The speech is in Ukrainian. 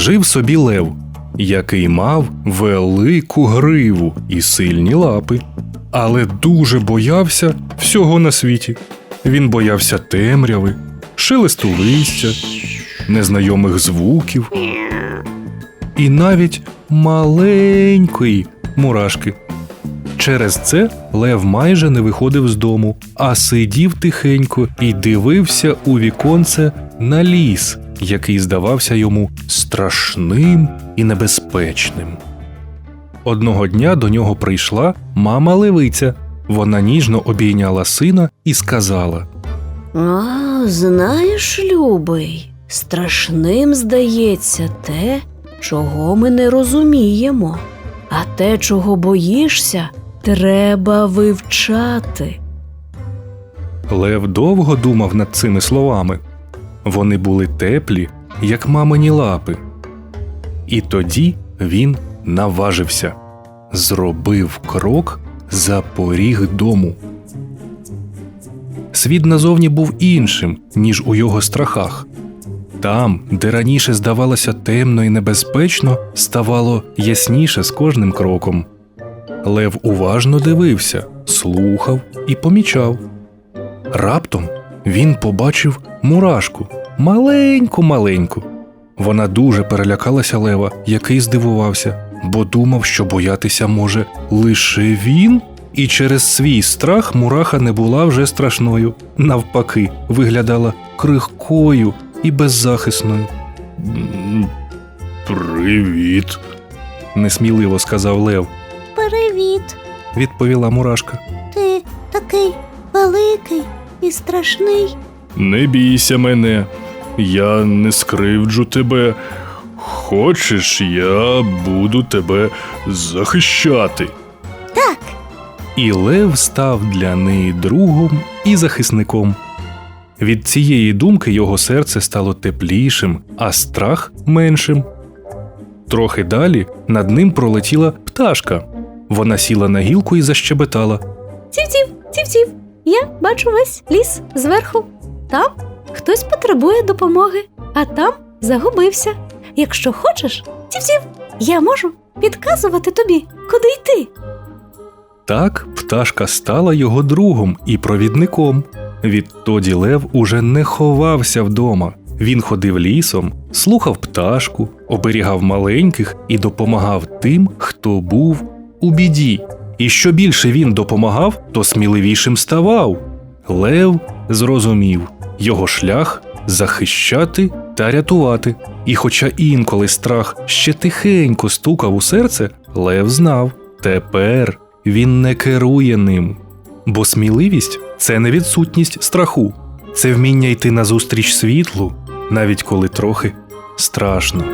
Жив собі лев, який мав велику гриву і сильні лапи, але дуже боявся всього на світі. Він боявся темряви, шелесту листя, незнайомих звуків і навіть маленької мурашки. Через це Лев майже не виходив з дому, а сидів тихенько і дивився у віконце на ліс, який здавався йому страшним і небезпечним. Одного дня до нього прийшла мама левиця. Вона ніжно обійняла сина і сказала: А, знаєш, любий, страшним здається те, чого ми не розуміємо, а те, чого боїшся, треба вивчати. Лев довго думав над цими словами. Вони були теплі, як мамині лапи. І тоді він наважився, зробив крок за поріг дому. Світ назовні був іншим, ніж у його страхах. Там, де раніше здавалося темно і небезпечно, ставало ясніше з кожним кроком. Лев уважно дивився, слухав і помічав. Раптом він побачив мурашку маленьку маленьку. Вона дуже перелякалася лева, який здивувався, бо думав, що боятися може лише він. І через свій страх мураха не була вже страшною, навпаки, виглядала крихкою і беззахисною. Привіт, несміливо сказав Лев, Привіт, відповіла мурашка. ти такий великий і страшний. Не бійся мене, я не скривджу тебе. Хочеш, я буду тебе захищати. Так. І Лев став для неї другом і захисником. Від цієї думки його серце стало теплішим, а страх меншим. Трохи далі над ним пролетіла пташка. Вона сіла на гілку і защебетала. Тів-тів. Я бачу весь ліс зверху. Там хтось потребує допомоги, а там загубився. Якщо хочеш, тів-тів, я можу підказувати тобі, куди йти. Так пташка стала його другом і провідником. Відтоді Лев уже не ховався вдома. Він ходив лісом, слухав пташку, оберігав маленьких і допомагав тим, хто був у біді. І що більше він допомагав, то сміливішим ставав. Лев зрозумів його шлях захищати та рятувати. І хоча інколи страх ще тихенько стукав у серце, Лев знав тепер він не керує ним. Бо сміливість це не відсутність страху, це вміння йти назустріч світлу, навіть коли трохи страшно.